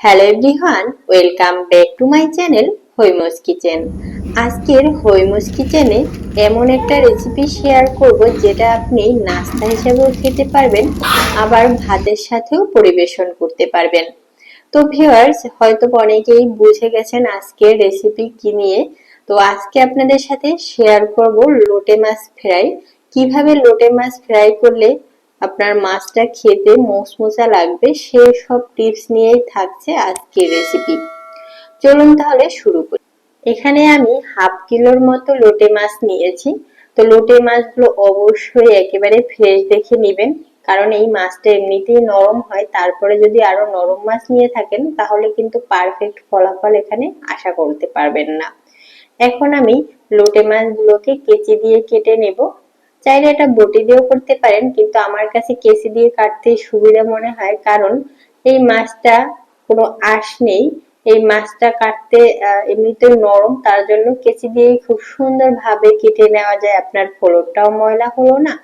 Hello everyone welcome back to my channel Haima's kitchen আজকের হৈমস কিচেনে এমন একটা রেসিপি শেয়ার করব যেটা আপনি নাস্তা হিসেবেও খেতে পারবেন, আবার ভাতের সাথেও পরিবেশন করতে পারবেন। তো ভিউয়ার্স হয়তো অনেকেই বুঝে গেছেন আজকের রেসিপি কি নিয়ে। তো আজকে আপনাদের সাথে শেয়ার করব লোটে মাছ ফ্রাই কীভাবে লোটে মাছ ফ্রাই করলে আপনার মাছটা খেতে মোচমোচা লাগবে সেই সব টিপস নিয়েই থাকছে আজকের রেসিপি চলুন তাহলে শুরু করি। এখানে আমি হাফ কিলোর মতো লোটে মাছ নিয়েছি। তো লোটে মাছগুলো অবশ্যই একেবারে ফ্রেশ দেখে নেবেন, কারণ এই মাছটা এমনিতেই নরম হয়। তারপরে যদি আরও নরম মাছ নিয়ে থাকেন, তাহলে কিন্তু পারফেক্ট ফলাফল এখানে আশা করতে পারবেন না। এখন আমি লোটে মাছগুলোকে কেচি দিয়ে কেটে নেব। চাইলে এটা বটি দিয়েও করতে পারেন, কিন্তু আমার কাছে কেসি দিয়ে কাটতে সুবিধা মনে হয়, কারণ এই মাছটা কোনো আঁশ নেই। এই মাছটা কাটতে এমনিতে নরম, তার জন্য কেচি দিয়ে খুব সুন্দর ভাবে কেটে নেওয়া যায়। আপনার ফোড়নটাও ময়লা হলো না,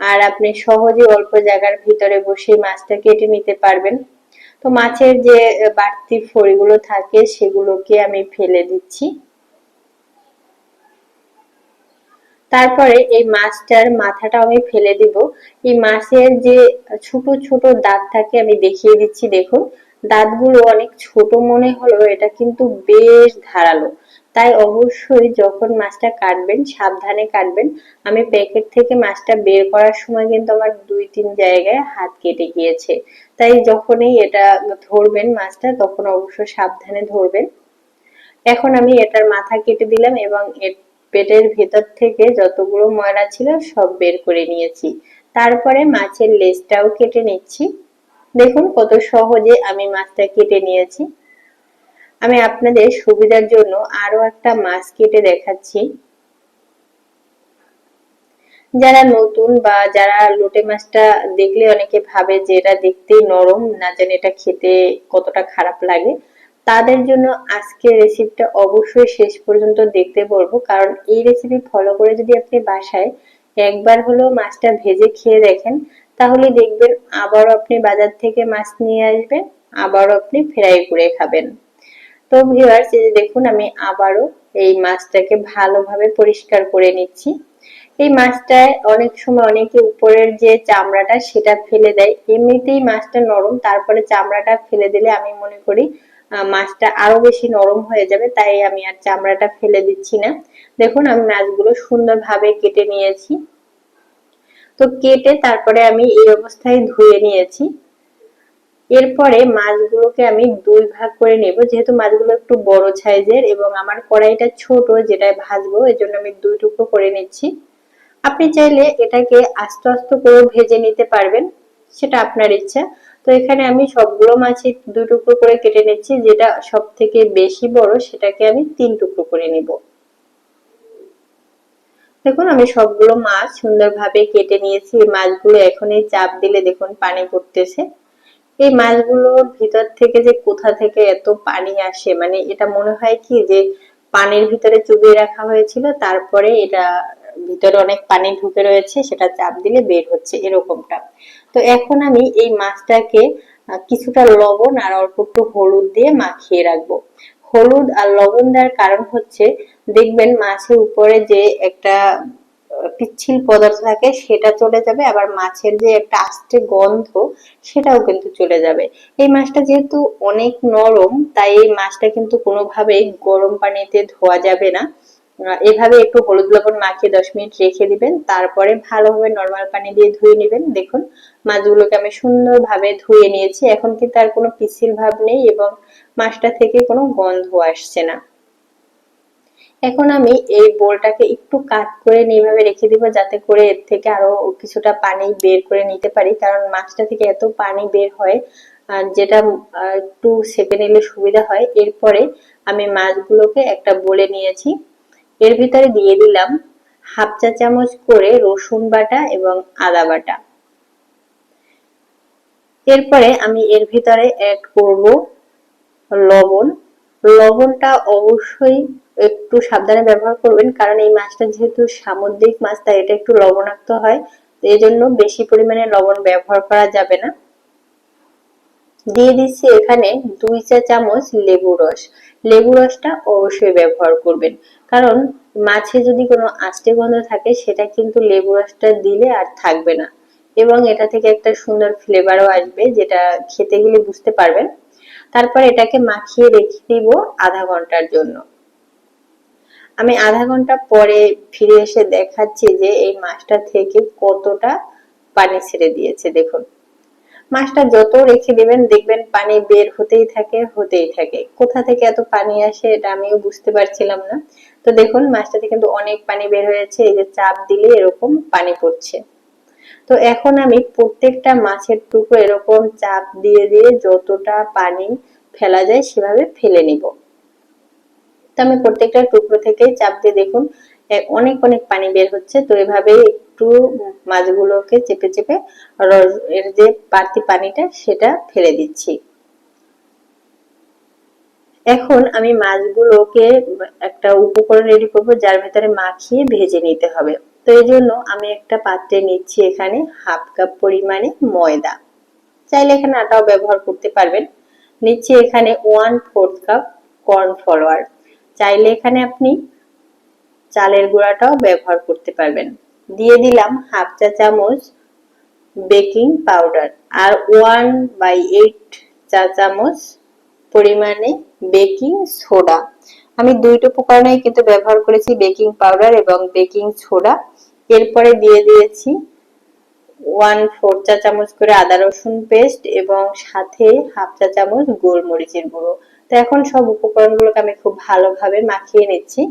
আর আপনি সহজে অল্প জায়গার ভিতরে বসে মাছটা কেটে নিতে পারবেন। তো মাছের যে বাড়তি ফড়িগুলো থাকে, সেগুলোকে আমি ফেলে দিচ্ছি। তারপরে এই মাছটার মাথাটা আমি ফেলে দিব। এই মাছের যে ছোট ছোট দাঁত থাকে, আমি দেখিয়ে দিচ্ছি, দেখুন। দাঁতগুলো অনেক ছোট মনে হলো এটা কিন্তু বেশ ধারালো। তাই অবশ্যই যখন মাছটা কাটবেন, সাবধানে কাটবেন। আমি প্যাকেট থেকে মাছটা বের করার সময় কিন্তু আমার দুই তিন জায়গায় হাত কেটে গিয়েছে। তাই যখনই এটা ধরবেন মাছটা, তখন অবশ্যই সাবধানে ধরবেন। এখন আমি এটার মাথা কেটে দিলাম এবং পেটের ভেতর থেকে যতগুলো ময়লা ছিল সব বের করে নিয়েছি। তারপরে মাছের লেজটাও কেটে নিচ্ছি। দেখুন কত সহজে আমি মাছটা কেটে নিয়েছি। আমি আপনাদের সুবিধার জন্য আরও একটা মাছ কেটে দেখাচ্ছি। যারা নতুন বা যারা লোটে মাছটা দেখলে অনেকে ভাবে যে এটা দেখতেই নরম, না জানি এটা খেতে কতটা খারাপ লাগে। তাদের জন্য আজকের রেসিপিটা অবশ্যই শেষ পর্যন্ত দেখতে বলব। কারণ এই রেসিপি ফলো করে যদি আপনি বাসায় একবার হলেও মাছটা ভেজে খেয়ে দেখেন, তাহলে দেখবেন আবারও আপনি বাজার থেকে মাছ নিয়ে আসবেন, আবারও আপনি ফ্রাই করে খাবেন। তো ভিউয়ার্স এই দেখুন, আমি আবারও এই মাছটাকে ভালোভাবে পরিষ্কার করে নিচ্ছি। এই মাছটায় অনেক সময় অনেকে উপরের যে চামড়াটা, সেটা ফেলে দেয়। এমনিতেই মাছটা নরম, তারপরে চামড়াটা ফেলে দিলে আমি মনে করি মাছটা আরও বেশি নরম হয়ে যাবে, তাই আমি আর চামড়াটা ফেলে দিচ্ছি না। দেখুন, আমি মাছগুলো সুন্দরভাবে কেটে নিয়েছি। তো কেটে তারপরে আমি এই অবস্থায় ধুয়ে নিয়েছি। এরপরে মাছগুলোকে আমি দুই ভাগ করে নেব, যেহেতু মাছগুলো একটু বড় সাইজের এবং আমার কড়াইটা ছোট যেটায় ভাজবো এই জন্য আমি দুই টুকরো করে নিচ্ছি। আপনি চাইলে এটাকে আস্তে আস্তে করে ভেজে নিতে পারবেন, সেটা আপনার ইচ্ছা। তো এখানে আমি সবগুলো মাছই দু টুকরো করে কেটে নিচ্ছি। যেটা সব থেকে বেশি বড়, সেটাকে আমি তিন টুকরো করে নিব। দেখুন, আমি সবগুলো মাছ সুন্দরভাবে কেটে নিয়েছি। এই মাছগুলো এখনই চাপ দিলে দেখুন পানি পড়তেছে। এই মাছগুলোর ভিতর থেকে যে কোথা থেকে এত পানি আসে মানে এটা মনে হয় কি যে পানির ভিতরে চুবিয়ে রাখা হয়েছিল, তারপরে এটা ভিতরে অনেক পানি ঢুকে রয়েছে, সেটা চাপ দিলে বের হচ্ছে এরকমটা। তো এখন আমি এই মাছটাকে কিছুটা লবণ আর অল্প একটু হলুদ দিয়ে মাখিয়ে রাখব। হলুদ আর লবণ দেওয়ার কারণ হচ্ছে, দেখবেন মাছের উপরে যে একটা পিচ্ছিল পদার্থ থাকে সেটা চলে যাবে, আবার মাছের যে একটা আস্তে গন্ধ সেটাও কিন্তু চলে যাবে। এই মাছটা যেহেতু অনেক নরম, তাই এই মাছটা কিন্তু কোনোভাবেই গরম পানিতে ধোয়া যাবে না। এভাবে একটু হলুদ লবণ মাখিয়ে দশ মিনিট রেখে দিবেন। তারপরে ভালোভাবে নর্মাল পানি দিয়ে ধুয়ে নেবেন। দেখুন, মাছগুলোকে আমি সুন্দরভাবে ধুয়ে নিয়েছি। এখন কিন্তু আর কোনো পিসির ভাব নেই এবং মাছটা থেকে কোনো গন্ধ আসছে না। এখন আমি এই বোলটাকে একটু কাট করে এইভাবে রেখে দিব, যাতে করে এর থেকে আরও কিছুটা পানি বের করে নিতে পারি। কারণ মাছটা থেকে এত পানি বের হয় যেটা একটু সেপে নিলে সুবিধা হয়। এরপরে আমি মাছগুলোকে একটা বলে নিয়েছি। এর ভিতরে দিয়ে দিলাম হাফ চা চামচ করে রসুন বাটা এবং আদা বাটা। এরপরে আমি এর ভিতরে অ্যাড করব লবণ। লবণটা অবশ্যই একটু সাবধানে ব্যবহার করবেন, কারণ এই মাছটা যেহেতু সামুদ্রিক মাছ, তাই এটা একটু লবণাক্ত হয়। এই জন্য বেশি পরিমাণে লবণ ব্যবহার করা যাবে না। দিয়ে দিচ্ছি এখানে দুই চা চামচ লেবু রস। লেবু রসটা অবশ্যই ব্যবহার করবেন। কারণ মাছে যদি কোনো আষ্টে গন্ধ থাকে, সেটা কিন্তু লেবু রসটা দিলে আর থাকবে না। এবং এটা থেকে একটা সুন্দর ফ্লেভারও আসবে, যেটা খেতে গেলে বুঝতে পারবেন। তারপর এটাকে মাখিয়ে রেখে দিব আধা ঘণ্টার জন্য। আমি আধা ঘণ্টা পরে ফিরে এসে দেখাচ্ছি যে এই মাছটা থেকে কতটা পানি ছেড়ে দিয়েছে, দেখুন। মাছটা যত রেখে দিবেন, দেখবেন পানি বের হতেই থাকে হতেই থাকে। কোথা থেকে এত পানি আসে এটা আমিও বুঝতে পারছিলাম না। তো দেখুন, মাছটাতে কিন্তু অনেক পানি বের হয়েছে, এই যে চাপ দিলে এরকম পানি পড়ছে। তো এখন আমি প্রত্যেকটা মাছের টুকরো এরকম চাপ দিয়ে দিয়ে যতটা পানি ফেলা যায় সেভাবে ফেলে নিব। তো আমি প্রত্যেকটা টুকরো থেকে চাপ দিয়ে দেখুন অনেক অনেক পানি বের হচ্ছে। তো এভাবে একটু মাছগুলোকে চেপে চেপে এর যে বাড়তি পানিটা সেটা ফেলে দিচ্ছি। এখন আমি মাছগুলোকে একটা উপকরণ রেডি করব, যার ভেতরে মাখিয়ে ভেজে নিতে হবে। তো এই জন্য আমি একটা পাত্রে নিচ্ছি এখানে হাফ কাপ পরিমাণে ময়দা। চাইলে এখানে আটাও ব্যবহার করতে পারবেন। নিচ্ছি এখানে ওয়ান ফোর্থ কাপ কর্নফ্লাওয়ার চাইলে এখানে আপনি চালের গুঁড়াটাও ব্যবহার করতে পারবেন। দিয়ে দিলাম হাফ চা চামচ বেকিং পাউডার আর ওয়ান বাই এইট চা চামচ পরিমাণে বেকিং সোডা। আমি দুইটো উপকরণে কিন্তু ব্যবহার করেছি বেকিং পাউডার এবং বেকিং সোডা। এরপরে দিয়ে দিয়েছি ওয়ান ফোর চা চামচ করে আদা রসুন পেস্ট এবং সাথে হাফ চা চামচ গোলমরিচের গুঁড়ো। তো এখন সব উপকরণগুলোকে আমি খুব ভালোভাবে মাখিয়ে নিচ্ছি।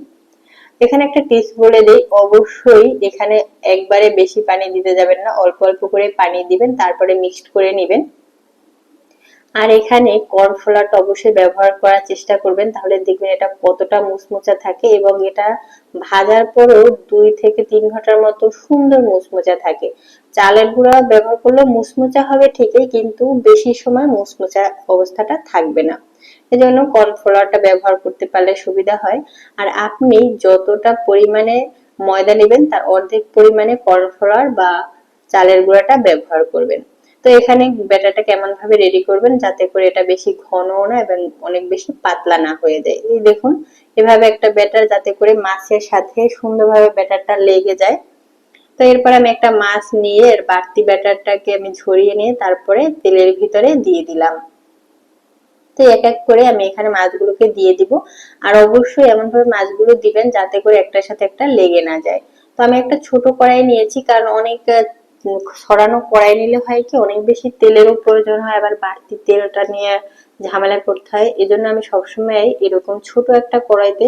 এখানে একটা টিপস বলে দেই, অবশ্যই এখানে একবারে বেশি পানি দিতে যাবেন না, অল্প অল্প করে পানি দিবেন, তারপরে মিক্সড করে নেবেন। আর এখানে কর্নফ্লাওয়ারটা অবশ্যই ব্যবহার করার চেষ্টা করবেন, তাহলে দেখবেন এটা কতটা মুচমুচা থাকে এবং এটা ভাজার পরেও দুই থেকে তিন ঘণ্টার মতো সুন্দর মুচমুচা থাকে। চালের গুঁড়া ব্যবহার করলেও মুচমুচা হবে ঠিকই, কিন্তু বেশি সময় মুচমুচা অবস্থাটা থাকবে না। এজন্য কর্নফ্লাওয়ারটা ব্যবহার করতে পারলে সুবিধা হয়। আর আপনি যতটা পরিমাণে ময়দা নেবেন, তার অর্ধেক পরিমাণে কর্নফ্লাওয়ার বা চালের গুঁড়াটা ব্যবহার করবেন। তো এখানে ব্যাটারটা কেমন ভাবে রেডি করবেন যাতে করে এটা বেশি ঘন না এবং অনেক বেশি পাতলা না হয়ে যায়। এই দেখুন, এভাবে একটা ব্যাটার যাতে করে মাছের সাথে সুন্দরভাবে ব্যাটারটা লেগে যায়। তো এরপর আমি একটা মাছ নিয়ে এর বাড়তি ব্যাটারটাকে আমি ঝরিয়ে নিয়ে তারপরে তেলের ভিতরে দিয়ে দিলাম। তো এক এক করে আমি এখানে মাছগুলোকে দিয়ে দিব। আর অবশ্যই এমন ভাবে মাছগুলো দিবেন যাতে করে একটার সাথে একটা লেগে না যায়। তো আমি একটা ছোট কড়াই নিয়েছি, কারণ অনেক ছড়ানো কড়াই নিলে হয় কি, অনেক বেশি তেলেরও প্রয়োজন হয়, আবার বাড়তি তেলটা নিয়ে ঝামেলা করতে হয়। এই জন্য আমি সবসময় এরকম ছোট একটা কড়াইতে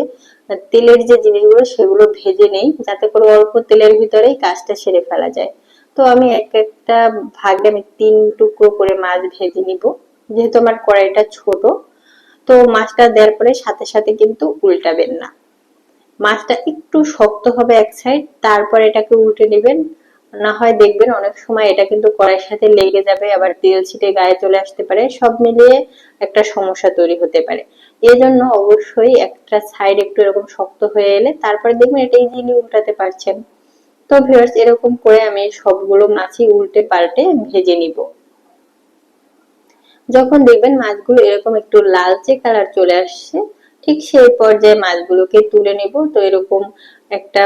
তেলের যে জিনিসগুলো সেগুলো ভেজে নেই, যাতে করে অল্প তেলের ভিতরেই কাজটা সেরে ফেলা যায়। তো আমি এক একটা ভাগে আমি তিন টুকরো করে মাছ ভেজে নিব। যেহেতু আমার কড়াইটা ছোট, তো মাছটা দেওয়ার পরে সাথে সাথে কিন্তু উল্টাবেন না। মাছটা একটু শক্ত হবে এক সাইড তারপর এটাকে উল্টে নেবেন। না হয় দেখবেন অনেক সময় এটা কিন্তু কড়াইয়ের সাথে লেগে যাবে, আবার তেল ছিটে গায়ে চলে আসতে পারে। সব মিলিয়ে একটা সমস্যা তৈরি হতে পারে। এই জন্য অবশ্যই একটা সাইড একটু এরকম শক্ত হয়ে এলে তারপরে দেখবেন এটা ইজিলি উল্টাতে পারছেন। তো ভিউয়ার্স এরকম করে আমি সবগুলো মাছই উল্টে পাল্টে ভেজে নিব। যখন দেখবেন মাছগুলো এরকম একটু লালচে কালার চলে আসছে, ঠিক সেই পর্যায়ে মাছগুলোকে তুলে নিব। তো এরকম একটা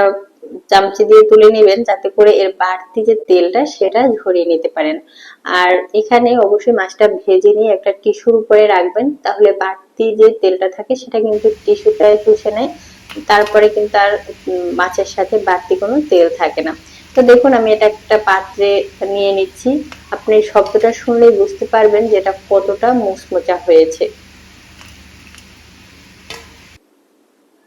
চামচি দিয়ে তুলে নেবেন যাতে করে এর বাড়তি যে তেলটা সেটা ঝরিয়ে নিতে পারেন। আর এখানে অবশ্যই মাছটা ভেজে নিয়ে একটা টিস্যুর উপরে রাখবেন, তাহলে বাড়তি যে তেলটা থাকে সেটা কিন্তু টিস্যুটায় চুষে নেয়। তারপরে কিন্তু আর মাছের সাথে বাড়তি কোনো তেল থাকে না। তো দেখুন, আমি এটা একটা পাত্রে নিয়ে নিচ্ছি। আপনি শব্দটা শুনলেই বুঝতে পারবেন যে এটা কতটা মুচমোচা হয়েছে।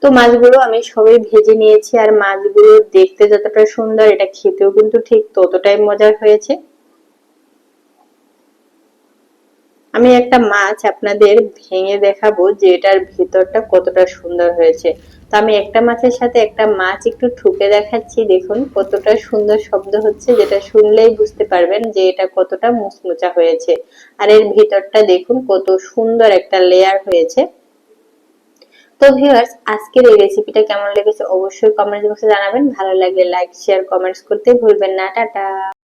তো মাছগুলো আমি সবাই ভেজে নিয়েছি, আর মাছগুলো দেখতে যতটা সুন্দর, এটা খেতেও কিন্তু ঠিক ততটাই মজার হয়েছে। আমি একটা মাছ আপনাদের ভেঙে দেখাবো যে এটার ভিতরটা কতটা সুন্দর হয়েছে। তো আমি একটা মাছের সাথে একটা মাছ একটু ঠুকে দেখাচ্ছি, দেখুন কতটা সুন্দর শব্দ হচ্ছে, যেটা শুনলেই বুঝতে পারবেন যে এটা কতটা মুচমুচা হয়েছে। আর এর ভিতরটা দেখুন কত সুন্দর একটা লেয়ার হয়েছে। তো ভিউয়ার্স আজকের এই রেসিপিটা কেমন লেগেছে অবশ্যই কমেন্ট বক্সে জানাবেন। ভালো লাগলে লাইক শেয়ার কমেন্টস করতে ভুলবেন না। টাটা!